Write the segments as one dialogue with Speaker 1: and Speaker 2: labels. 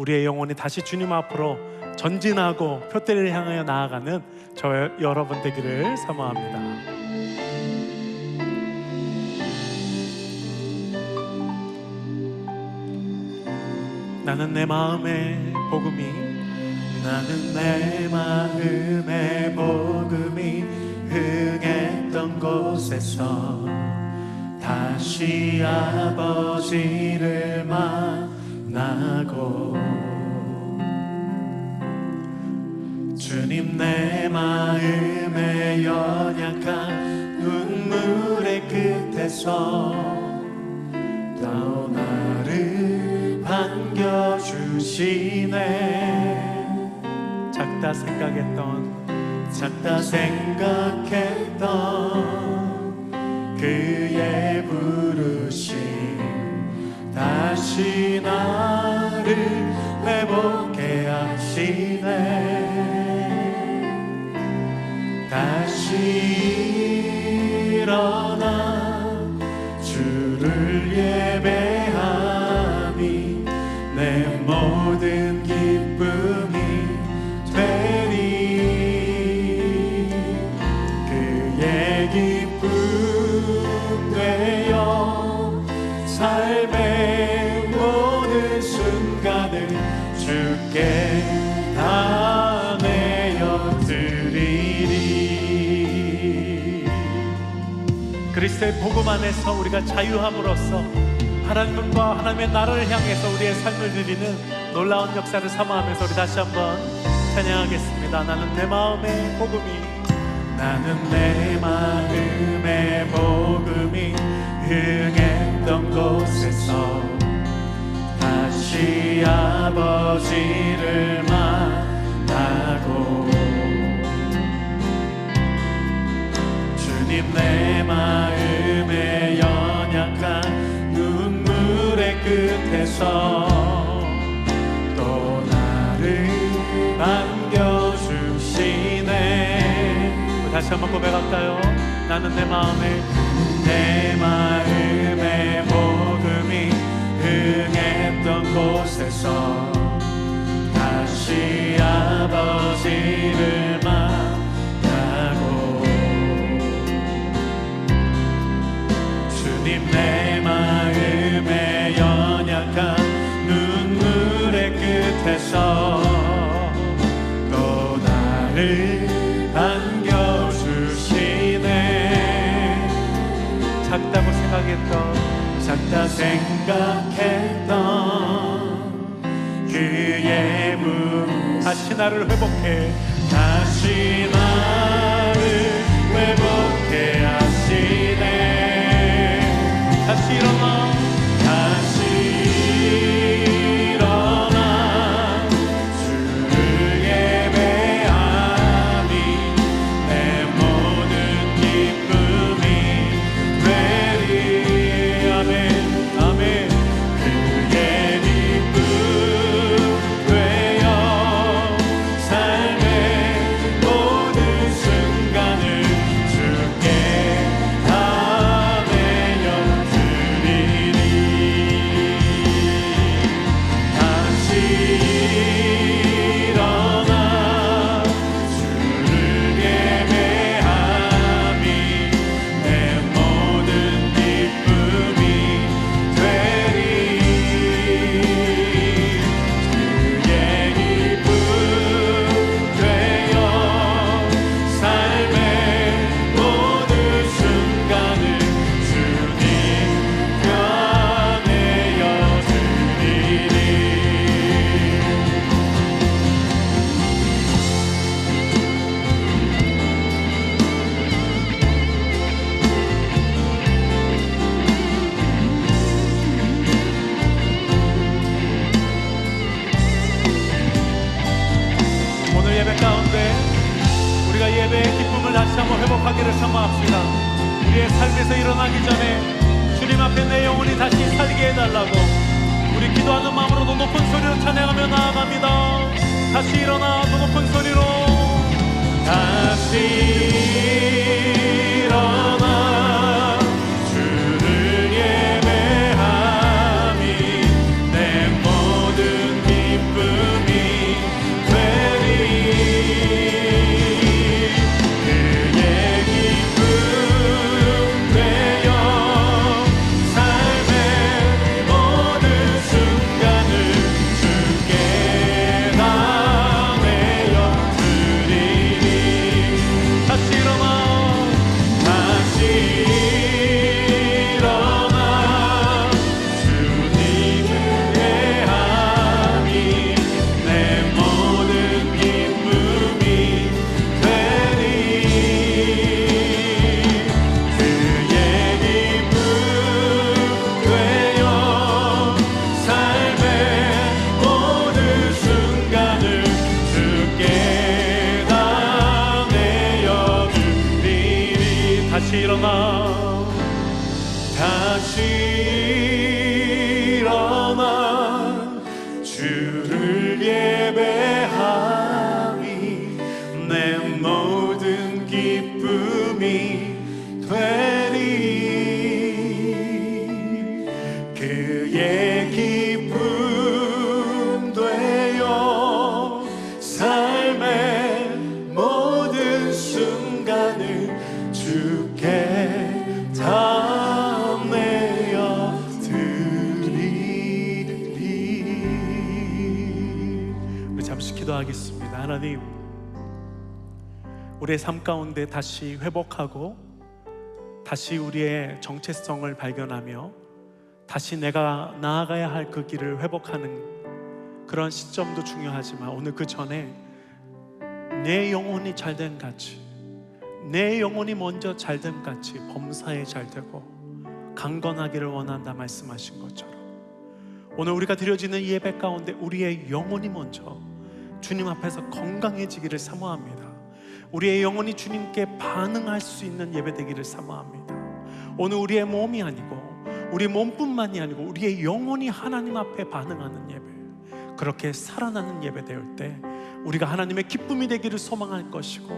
Speaker 1: 우리의 영혼이 다시 주님 앞으로 전진하고 표대를 향하여 나아가는 저 여러분 되기를 사모합니다. 나는 내 마음의 복음이 나는 내 마음의 복음이 흥했던 곳에서 다시 아버지를 만 나고. 주님 내 마음의 연약한 눈물의 끝에서 또 나를 반겨주시네. 작다 생각했던 작다 생각했던 그리스도의 복음 안에서 우리가 자유함으로써 하나님과 하나님의 나라를 향해서 우리의 삶을 드리는 놀라운 역사를 삼아하면서 우리 다시 한번 찬양하겠습니다. 나는 내 마음의 복음이 나는 내 마음의 복음이 흥했던 곳에서 다시 아버지를 만나고 내 마음의 연약한 눈물의 끝에서 또 나를 반겨주시네 다시 한번 고백할까요? 나는 내 마음에 내 마음의 복음이 흥했던 곳에서 다시 아버지를 생각했던 작다 생각했던 그의 문 다시 나를 회복해 다시 나를 회복해 하시네. 다시 일어나 달라고 우리 기도하는 마음으로 더 높은 소리로 찬양하며 나아갑니다. 다시 일어나 더 높은 소리로 다시 우리의 삶 가운데 다시 회복하고 다시 우리의 정체성을 발견하며 다시 내가 나아가야 할 그 길을 회복하는 그런 시점도 중요하지만 오늘 그 전에 내 영혼이 잘된 같이 내 영혼이 먼저 잘된 같이 범사에 잘되고 강건하기를 원한다 말씀하신 것처럼 오늘 우리가 드려지는 예배 가운데 우리의 영혼이 먼저 주님 앞에서 건강해지기를 사모합니다. 우리의 영혼이 주님께 반응할 수 있는 예배 되기를 사모합니다. 오늘 우리의 몸이 아니고 우리 몸뿐만이 아니고 우리의 영혼이 하나님 앞에 반응하는 예배 그렇게 살아나는 예배 되올 때 우리가 하나님의 기쁨이 되기를 소망할 것이고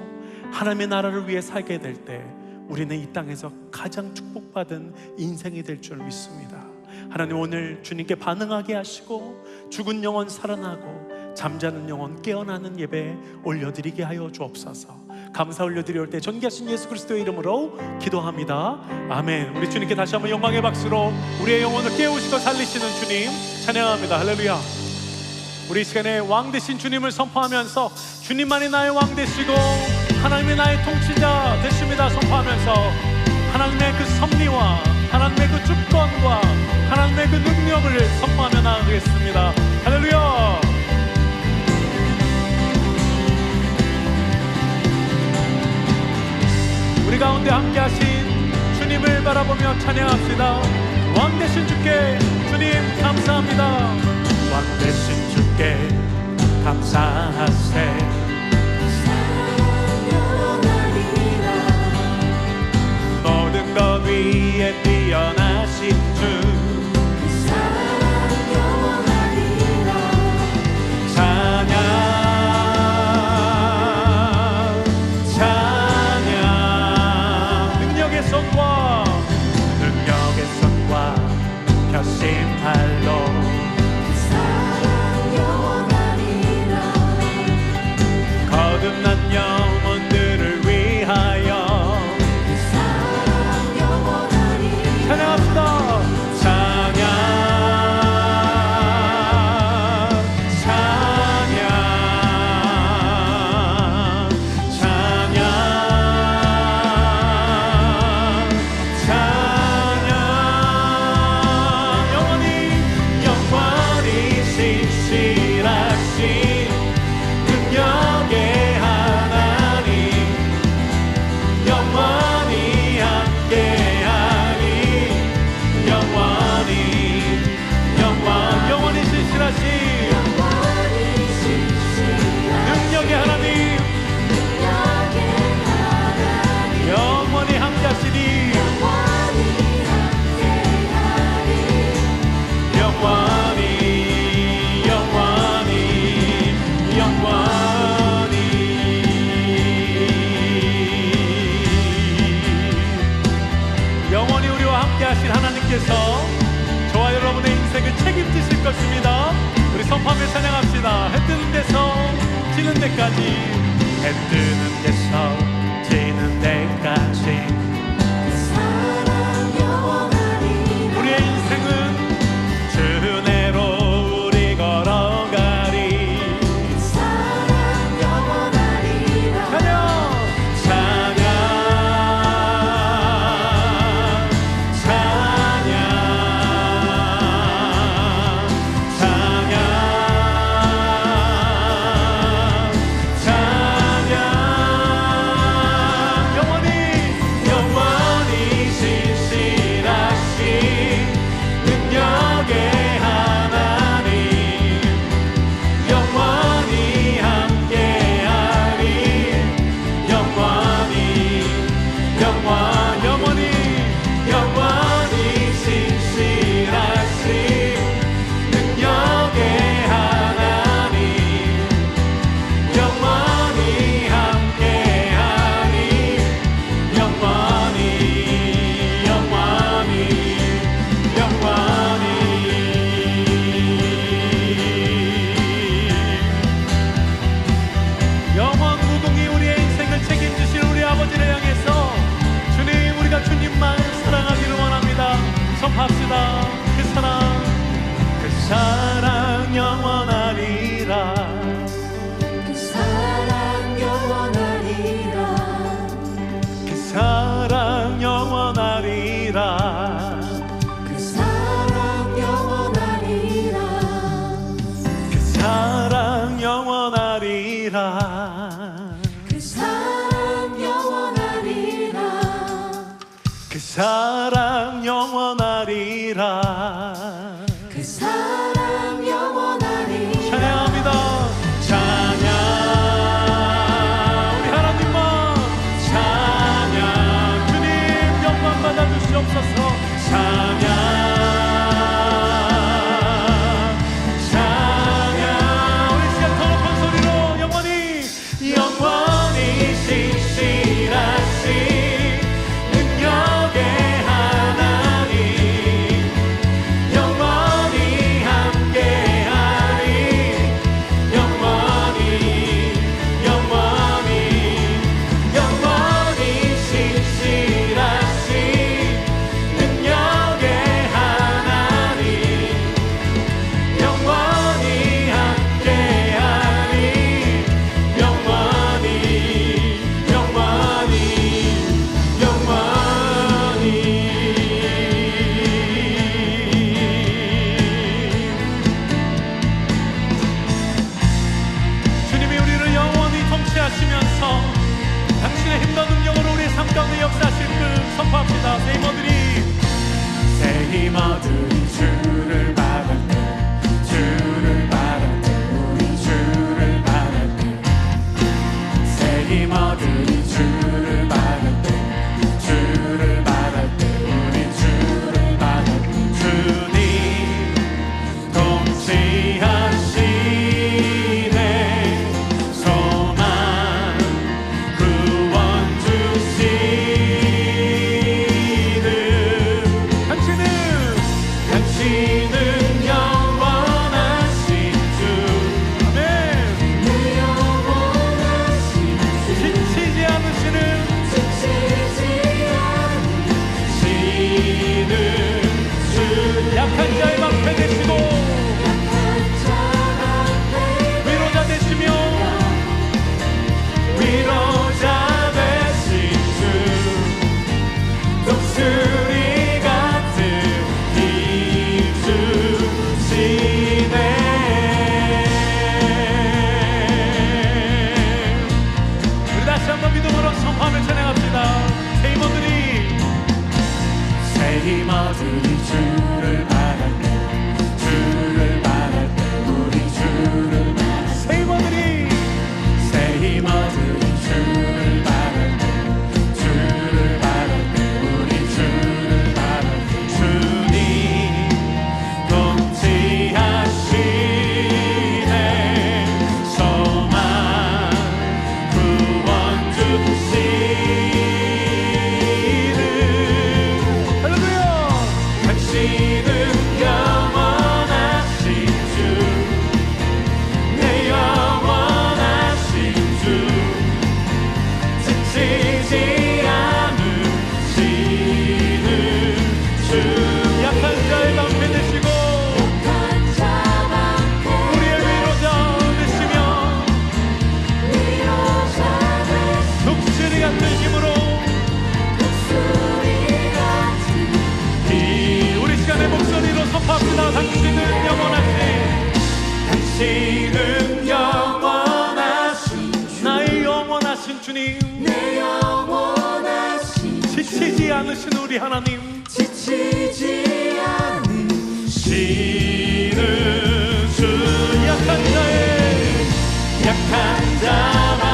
Speaker 1: 하나님의 나라를 위해 살게 될 때 우리는 이 땅에서 가장 축복받은 인생이 될 줄 믿습니다. 하나님 오늘 주님께 반응하게 하시고 죽은 영혼 살아나고 잠자는 영혼 깨어나는 예배 올려드리게 하여 주옵소서. 감사 올려드릴 때 전개하신 예수 그리스도의 이름으로 기도합니다. 아멘. 우리 주님께 다시 한번 영광의 박수로 우리의 영혼을 깨우시고 살리시는 주님 찬양합니다. 할렐루야. 우리 이 시간에 왕 되신 주님을 선포하면서 주님만이 나의 왕 되시고 하나님이 나의 통치자 되십니다 선포하면서 하나님의 그 섭리와 하나님의 그 주권과 하나님의 그 능력을 선포하며 나가겠습니다 우리 가운데 함께 하신 주님을 바라보며 찬양합시다. 왕 되신 주께 주님 감사합니다. 왕 되신 주께 감사하세 능력 주님. 내 영원하신 지치지
Speaker 2: 않으신
Speaker 1: 우리 하나님. 지치지 않으신 쉬는 주 약한 자의 약한 자만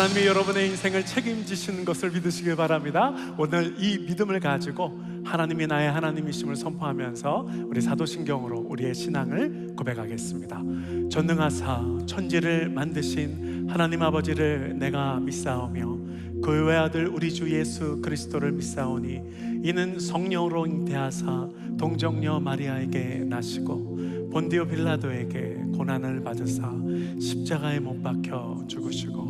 Speaker 1: 하나님이 여러분의 인생을 책임지시는 것을 믿으시길 바랍니다. 오늘 이 믿음을 가지고 하나님이 나의 하나님이심을 선포하면서 우리 사도신경으로 우리의 신앙을 고백하겠습니다. 전능하사 천지를 만드신 하나님 아버지를 내가 믿사오며 그 외 아들 우리 주 예수 그리스도를 믿사오니 이는 성령으로 잉태하사 동정녀 마리아에게 나시고 본디오 빌라도에게 고난을 받으사 십자가에 못 박혀 죽으시고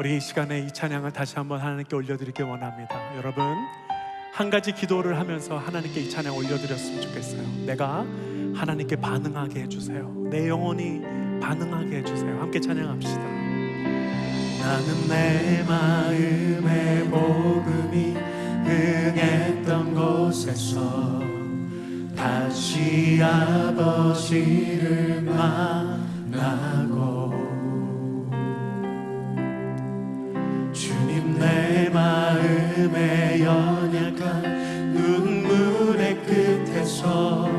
Speaker 1: 우리 이 시간에 이 찬양을 다시 한번 하나님께 올려드리기 원합니다. 여러분 한 가지 기도를 하면서 하나님께 이 찬양 올려드렸으면 좋겠어요. 내가 하나님께 반응하게 해주세요. 내 영혼이 반응하게 해주세요. 함께 찬양합시다. 나는 내 마음의 복음이 흥했던 곳에서 다시 아버지를 만나고 마음의 연약한 눈물의 끝에서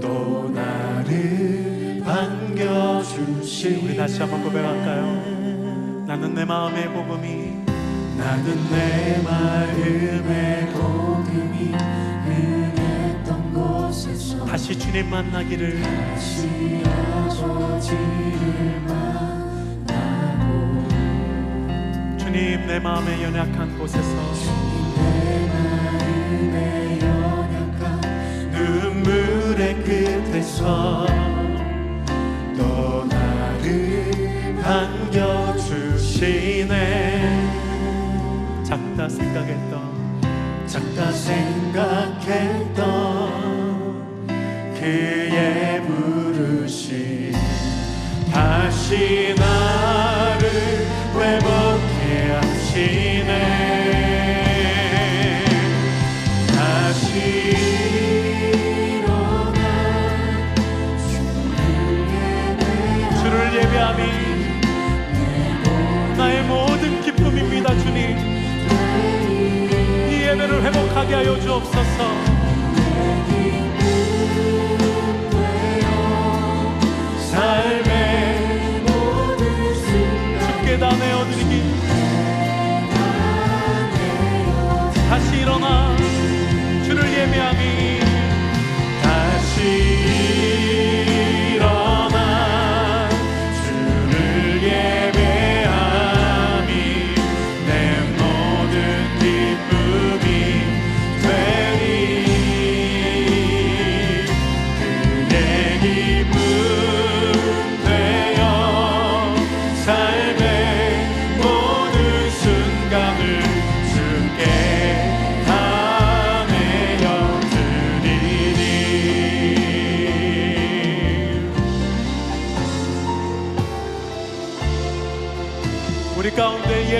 Speaker 1: 또 나를 반겨주시 우리 다시 한번 고백할까요? 나는 내 마음의 복음이 나는 내 마음의 복음이
Speaker 2: 흥했던 곳에서
Speaker 1: 다시 주님 만나기를
Speaker 2: 다시 아버지를 만
Speaker 1: 주님 내 마음의 연약한 곳에서
Speaker 2: 내 마음의 연약한
Speaker 1: 눈물의 끝에서 또 나를 반겨주시네. 작다 생각했던 작다 생각했던 그의 부르심. 다시 나를 회복 해 하시네 다시
Speaker 2: 일어나
Speaker 1: 주를 예배함이 나의 모든 기쁨입니다 주님. 이 예배를 회복하게 하여 주옵소서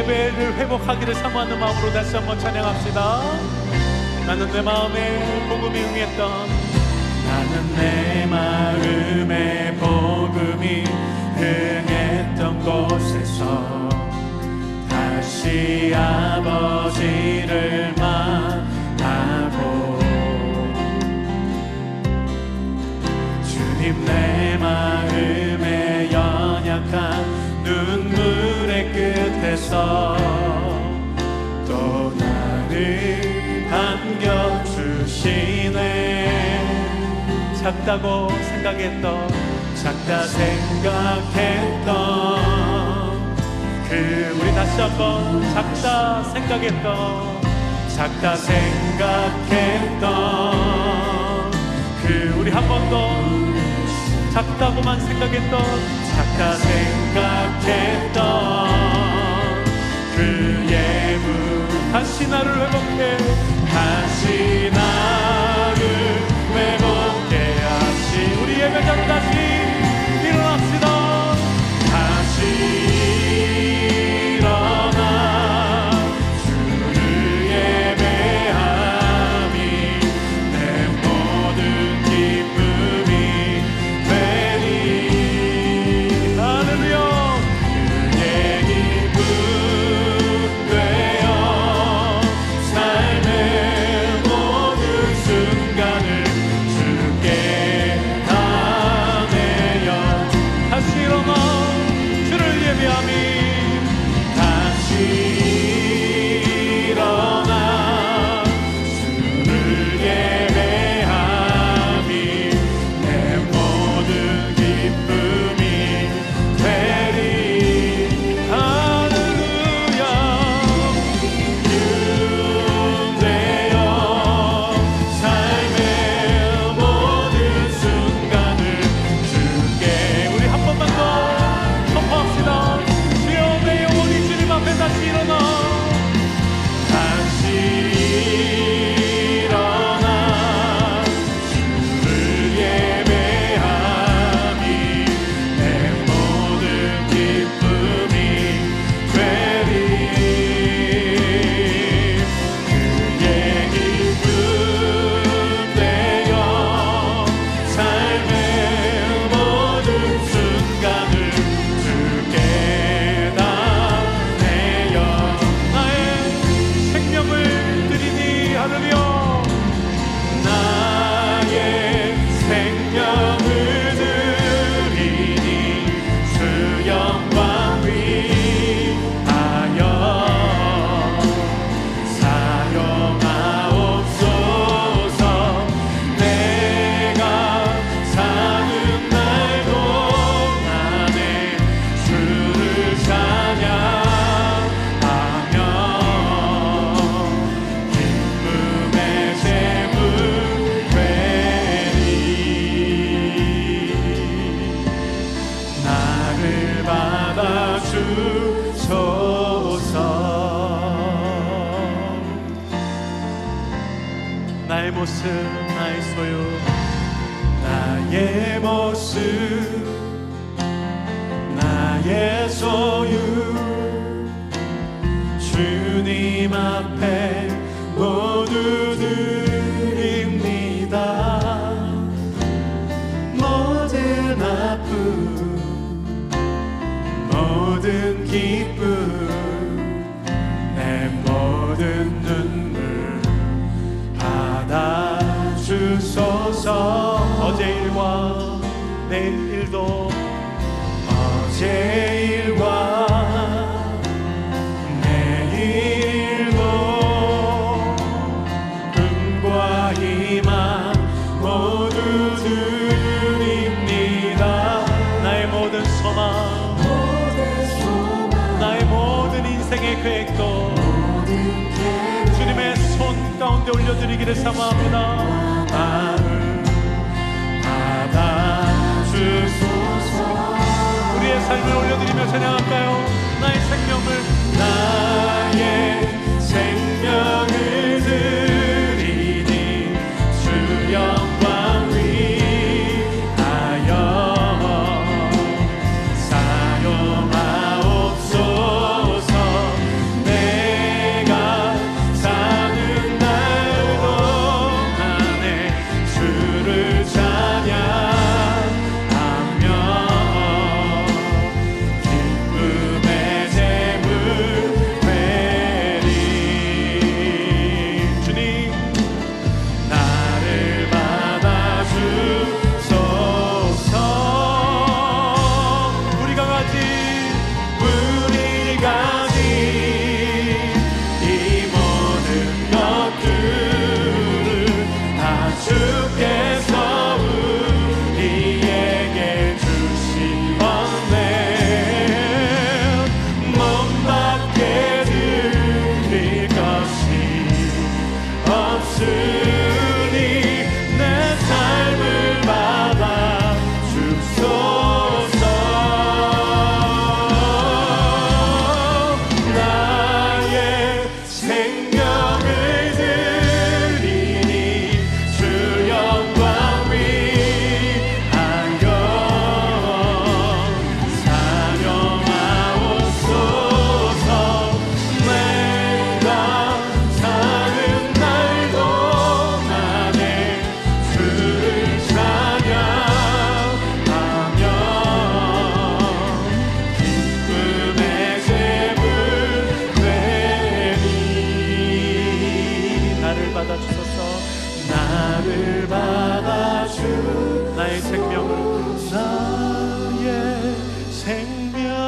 Speaker 1: 예배를 회복하기를 사모하는 마음으로 다시 한번 찬양합시다. 나는 내 마음에 복음이 응했던 나는 내 마음에 복음이 흥했던 곳에서 다시 아버지를 만나고 주님 내 마음의 연약한 끝에서 또 나를 반겨주시네. 작다고 생각했던 작다 생각했던. 그 우리 다시 한번 작다 생각했던 작다 생각했던. 그 우리 한 번 더 작다고만 생각했던 작다 생각했던 그 예물 다시 나를 회복해 다시 나를 회복해 하시 우리 예배자로 다시 일어납시다 어제 일과 내일 일도 어제 일과 내일도 꿈과 희망 모두 드립니다. 나의 모든 소망 나의 모든 인생의 계획도 주님의 손 가운데 올려드리기를 사모합니다 삶을 올려드리며 찬양할까요? 나의 생명을 나의 생명을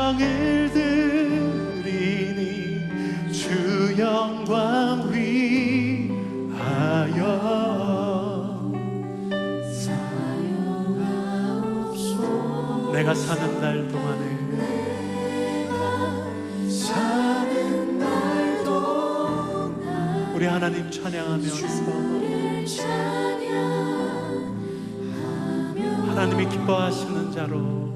Speaker 1: 생명을 드리니 주 영광 위하여. 내가 사는 날 동안에 우리 하나님 찬양하면서 하나님이 기뻐하시는 자로